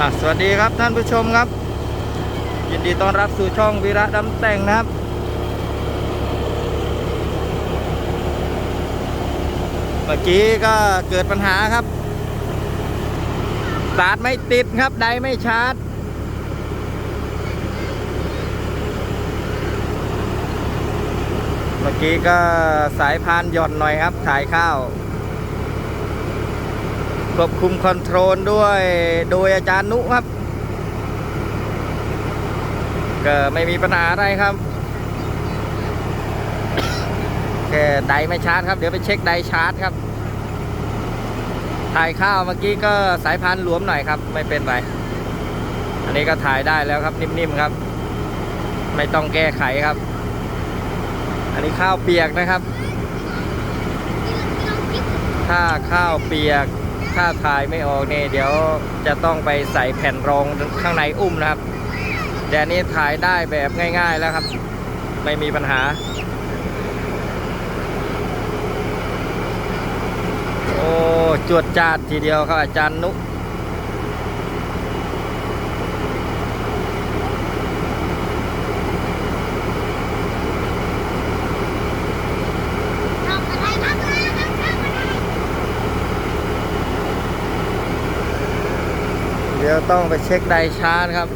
อะสวัสดีครับท่านผู้ชมครับ ยินดีต้อนรับสู่ช่องวีระดำแต่งนะครับ เมื่อกี้ก็เกิดปัญหาครับสตาร์ทไม่ติดครับ ไดไม่ชาร์จเมื่อกี้ก็สายพานหย่อนหน่อยครับถ่ายข้าว ควบคุมคอนโทรลด้วยโดยอาจารย์นุครับ ก็ไม่มีปัญหาอะไรครับแค่ไดไม่ชาร์จครับ เดี๋ยวไปเช็คไดชาร์จครับ ถ่ายข้าวเมื่อกี้ก็สายพานหลวมหน่อยครับ ไม่เป็นไรอันนี้ก็ถ่ายได้แล้วครับนิ่มๆครับ ไม่ต้องแก้ไขครับ อันนี้ข้าวเปียกนะครับ ถ้าข้าวเปียก ถ้าถ่ายไม่ออกเนี่ยเดี๋ยวจะต้องไปใส่แผ่นรองข้างในอุ้มนะครับ แต่นนี้ถ่ายได้แบบง่าย ๆแล้วครับ ไม่มีปัญหา โอ้จวดจาดทีเดียวครับอาจารย์นุ ทำอะไรทำอะไรทำอะไร เดี๋ยวต้องไปเช็คไดชาร์จครับ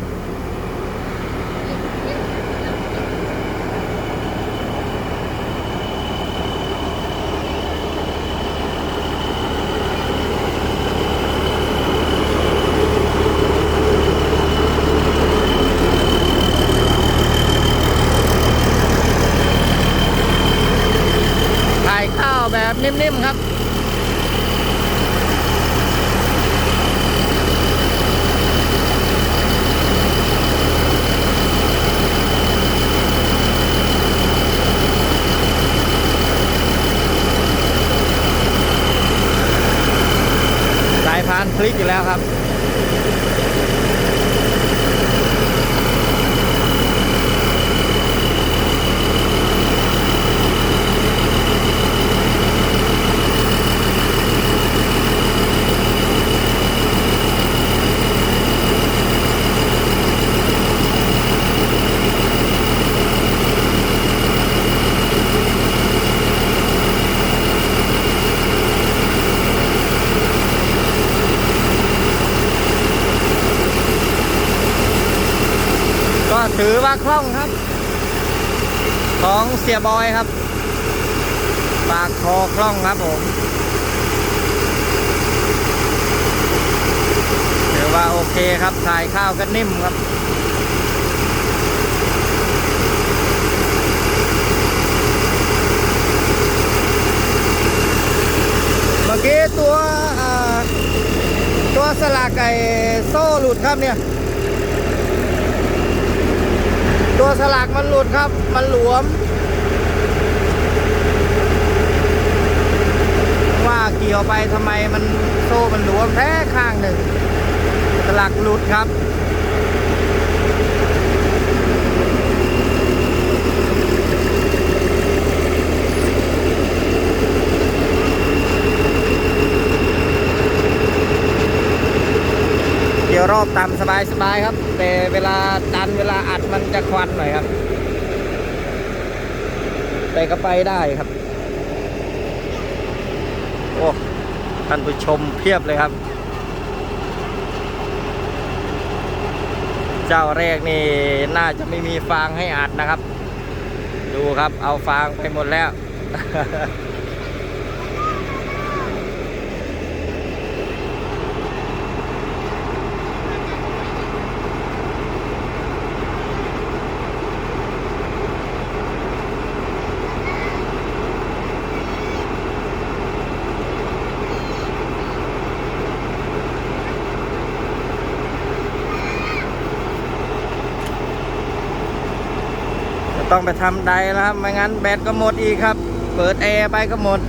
ถ่ายข้าวแบบนิ่มๆครับ สายพานพ ลิกอยู่แล้วครับ ก็ ถือว่าคล่องครับ ของเสียบอยครับ ปากคอคล่องครับผมถือว่าโอเคครับถ่ายข้าวก็นิ่มครับเมื่อกี้ตัวตัวสลากไก่โซ่หลุดครับเนี่ย ตัวสลักมันหลุดครับ มันหลวม ว่าเกี่ยวไปทำไมมันโซ่มันหลวมแท้ข้างหนึ่ง สลักหลุดครับ รอบตามสบายสบายๆครับ แต่เวลาดันเวลาอัดมันจะควันหน่อยครับ แต่ก็ไปได้ครับ โอ้ท่านผู้ชมเพียบเลยครับ เจ้าแรกนี่น่าจะไม่มีฟางให้อัดนะครับ ดูครับเอาฟางไปหมดแล้ว ต้องไปทำใดแล้วครับ ไม่งั้นแบตก็หมดอีกครับ เปิดแอร์ไปก็หมด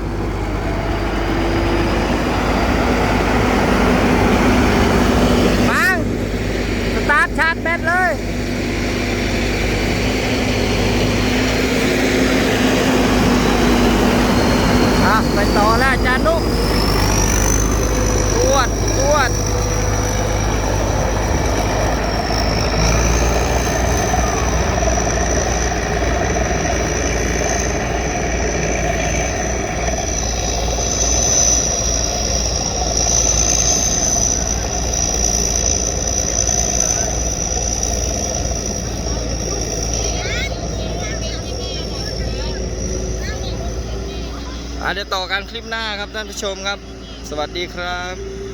ปัง สตาร์ทชาร์จแบตเลย อะ ไปต่อแล้วอาจารย์นุกตรวดตรวด อะ เดี๋ยวต่อการคลิปหน้าครับท่านผู้ชมครับ สวัสดีครับ